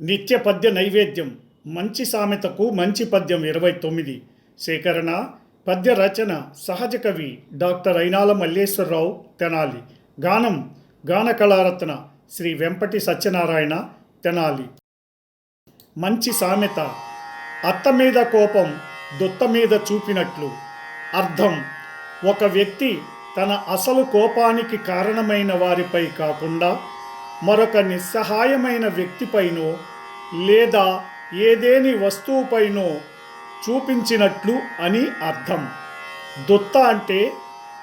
నిత్య పద్య నైవేద్యం. మంచి సామెతకు మంచి పద్యం ఇరవై తొమ్మిది. సేకరణ పద్య రచన సహజ కవి డాక్టర్ అయినాల మల్లేశ్వరరావు తెనాలి. గానం గాన కళారత్న శ్రీ వెంపటి సత్యనారాయణ తెనాలి. మంచి సామెత. అత్త మీద కోపం దుత్త మీద చూపినట్లు. అర్థం. ఒక వ్యక్తి తన అసలు కోపానికి కారణమైన వారిపై కాకుండా మరొక నిస్సహాయమైన వ్యక్తిపైనో లేదా ఏదేని వస్తువుపైనో చూపించినట్లు అని అర్థం. దొత్త అంటే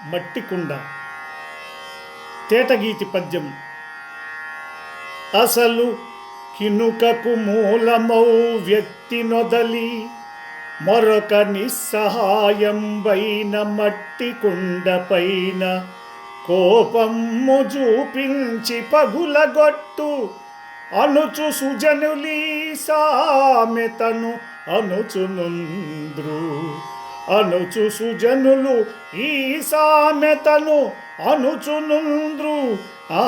మట్టికుండ. తేటగీతి పద్యం. అసలు కినుకకు మూలమౌ వ్యక్తి నొదలి మరొక నిస్సహాయంబైన మట్టి కుండపైన కోపము చూపించి పగులగొట్టు. అనుచు సుజనులీ సామెతను అనుచునుంద్రు అనుచు సుజనులు ఈ సామెతను అనుచునుంద్రు ఆ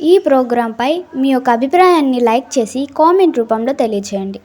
ఈ ప్రోగ్రాంపై మీ యొక్క అభిప్రాయాన్ని లైక్ చేసి కామెంట్ రూపంలో తెలియచేయండి.